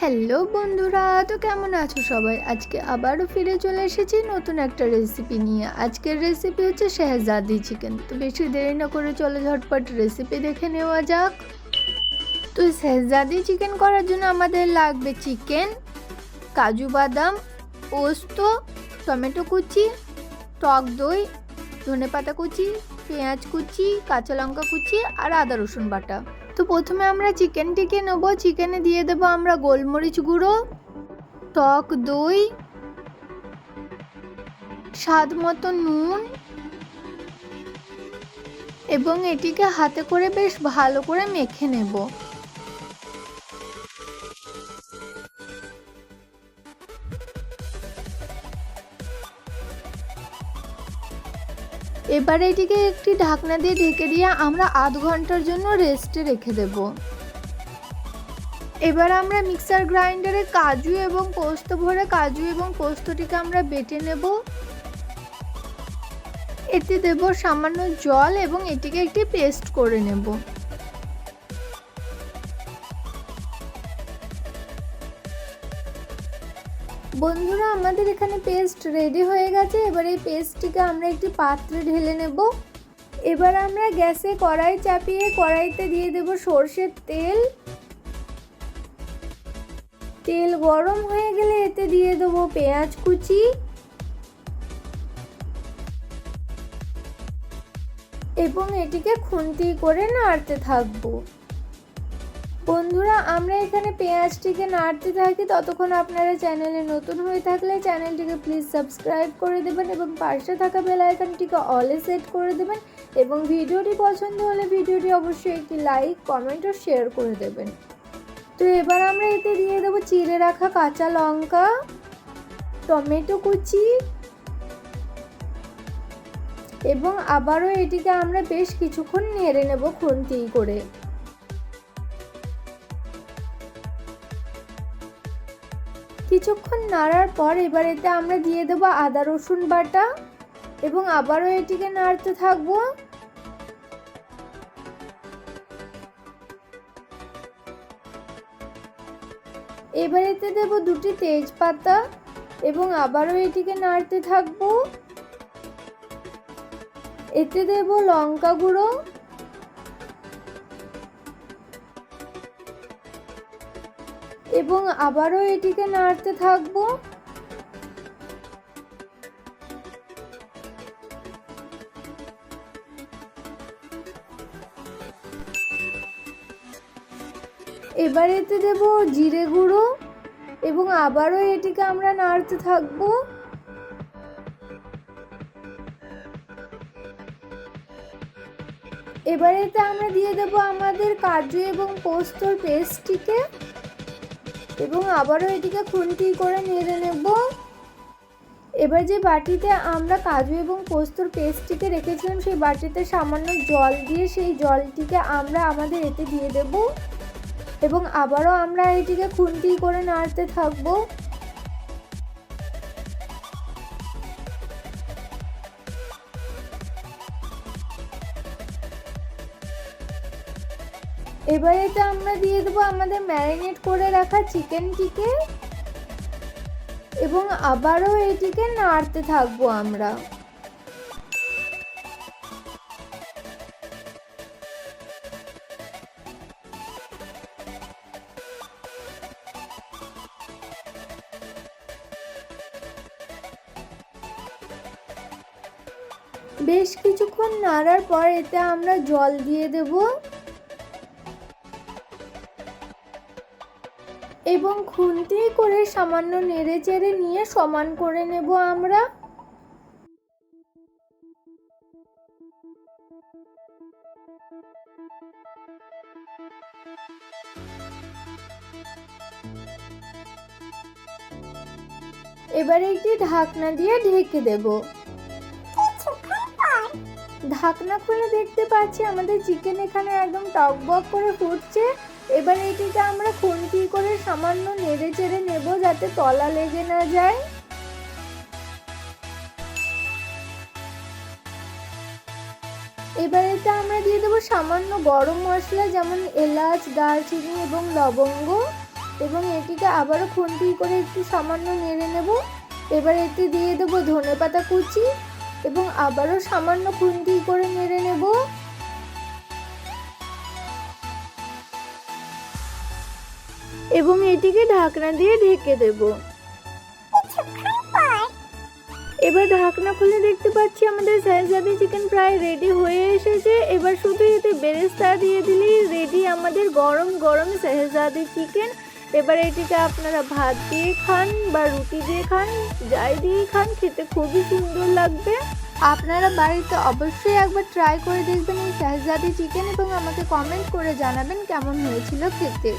Hello বন্ধুরা, তো কেমন আছো সবাই? আজকে আবারও ফিরে চলে এসেছি নতুন একটা রেসিপি নিয়ে। আজকের রেসিপি হচ্ছে শেহজাদি চিকেন তো বেশি দেরি না করে চলে ঝটপট রেসিপি দেখে নেওয়া যাক। তো শেহজাদি চিকেন করার জন্য আমাদের লাগবে চিকেন কাজু বাদাম, পোস্ত, টমেটো কুচি, টক দই ধনে পাতা কুচি, পেঁয়াজ কুচি, কাঁচা লঙ্কা কুচি আর আদা রসুন বাটা। তো প্রথমে আমরা চিকেনটিকে নেব। চিকেনে দিয়ে দেবো আমরা গোলমরিচ গুঁড়ো, টক দই, স্বাদ মতো নুন এবং এটিকে হাতে করে বেশ ভালো করে মেখে নেব। এবার এটিকে একটি ঢাকনা দিয়ে ঢেকে দিয়ে আমরা আধ ঘণ্টার জন্য রেস্টে রেখে দেব। এবার আমরা মিক্সার গ্রাইন্ডারে কাজু এবং পোস্ত ভরে কাজু এবং পোস্তটিকে আমরা বেটে নেব। এতে দেব সামান্য জল এবং এটিকে একটি পেস্ট করে নেব। বন্ধুরা, আমাদের এখানে পেস্ট রেডি হয়ে গেছে। এবার এই পেস্টটিকে আমরা একটি পাত্রে ঢেলে নেব। এবার আমরা গ্যাসে কড়াই চাপিয়ে কড়াইতে দিয়ে দেব সর্ষের তেল। তেল গরম হয়ে গেলে এতে দিয়ে দেবো পেঁয়াজ কুচি। এবং এটিকে খুন্তি করে নাড়তে থাকব। বন্ধুরা, আমরা এখানে পেঁয়াজটিকে নাড়তে থাকি। ততক্ষণ আপনারা চ্যানেলে নতুন হয়ে থাকলে চ্যানেলটিকে প্লিজ সাবস্ক্রাইব করে দেবেন এবং পাশে থাকা বেল আইকনটিকে অলে সেট করে দেবেন এবং ভিডিওটি পছন্দ হলে ভিডিওটি অবশ্যই একটি লাইক কমেন্ট ও শেয়ার করে দেবেন। তো এবার আমরা এতে দিয়ে দেবো চিড়ে রাখা কাঁচা লঙ্কা, টমেটো কুচি এবং আবারও এটিকে আমরা বেশ কিছুক্ষণ নেড়ে নেব খুন্তি করে। কিছুক্ষণ নাড়ার পর এবার এতে আমরা দিয়ে দেবো আদা, রসুন বাটা এবং আবারও এটিকে নাড়তে থাকব। এবার এতে দেবো দুটি তেজপাতা এবং আবারও এটিকে নাড়তে থাকব। এতে দেব লঙ্কা গুঁড়ো এবং আবারও এটিকে নাড়তে থাকব। এবার এতে দেব জিরে গুঁড়ো এবং আবারও এটিকে আমরা নাড়তে থাকব। এবার এতে আমরা দিয়ে দেব আমাদের কাজু এবং পোস্তর পেস্টটিকে এবং আবারও এটিকে খুন্তি করে নেড়ে নেব। এবার যে বাটিতে আমরা কাজু এবং পোস্তর পেস্টটিকে রেখেছিলাম, সেই বাটিতে সামান্য জল দিয়ে সেই জলটিকে আমরা আমাদের এতে দিয়ে দেব এবং আবারও আমরা এটিকে খুন্তি করে নাড়তে থাকব। এবার এটা আমরা দিয়ে দেবো আমাদের ম্যারিনেট করে রাখা চিকেনটিকে এবং আবারও এটিকে নাড়তে থাকব আমরা। বেশ কিছুক্ষণ নাড়ার পর এতে আমরা জল দিয়ে দেবো। এবং খুন্তি করে সামান্য নেড়ে চেড়ে নিয়ে সমান করে নেব আমরা। এবারে একটি ঢাকনা দিয়ে ঢেকে দেব। ঢাকনা খুলে দেখতে পাচ্ছি আমাদের চিকেন এখানে একদম টক টকবক করে ফুটছে। এবার এটিকে আমরা খুন্তি সামান্য নেড়ে চেড়ে নেব যাতে তলা লেগে না যায়। এবার এতে আমরা দিয়ে দেবো সামান্য গরম মশলা, যেমন এলাচ, দারচিনি এবং লবঙ্গ। এবং এটিকে আবারও খুন্তি করে একটু সামান্য নেড়ে নেব। এবার এতে দিয়ে দেবো ধনেপাতা কুচি এবং আবারও সামান্য খুন্তি করে নেড়ে নেব। এবং এটিকে ঢাকনা দিয়ে ঢেকে দেব। এবার ঢাকনা খুলে দেখতে পাচ্ছি আমাদের সাইজাদি চিকেন প্রায় রেডি হয়ে এসেছে। এবার শুধু এতে বেরেস্তা দিয়ে দিলেই রেডি আমাদের গরম গরম সেহজাদি চিকেন। এবার এটিকে আপনারা ভাত দিয়ে খান বা রুটি দিয়ে খান, যাই দিয়ে খান, খেতে খুবই সুন্দর লাগবে। আপনারা বাড়িতে অবশ্যই একবার ট্রাই করে দেখবেন এই শাহজাদি চিকেন এবং আমাকে কমেন্ট করে জানাবেন কেমন হয়েছিল খেতে।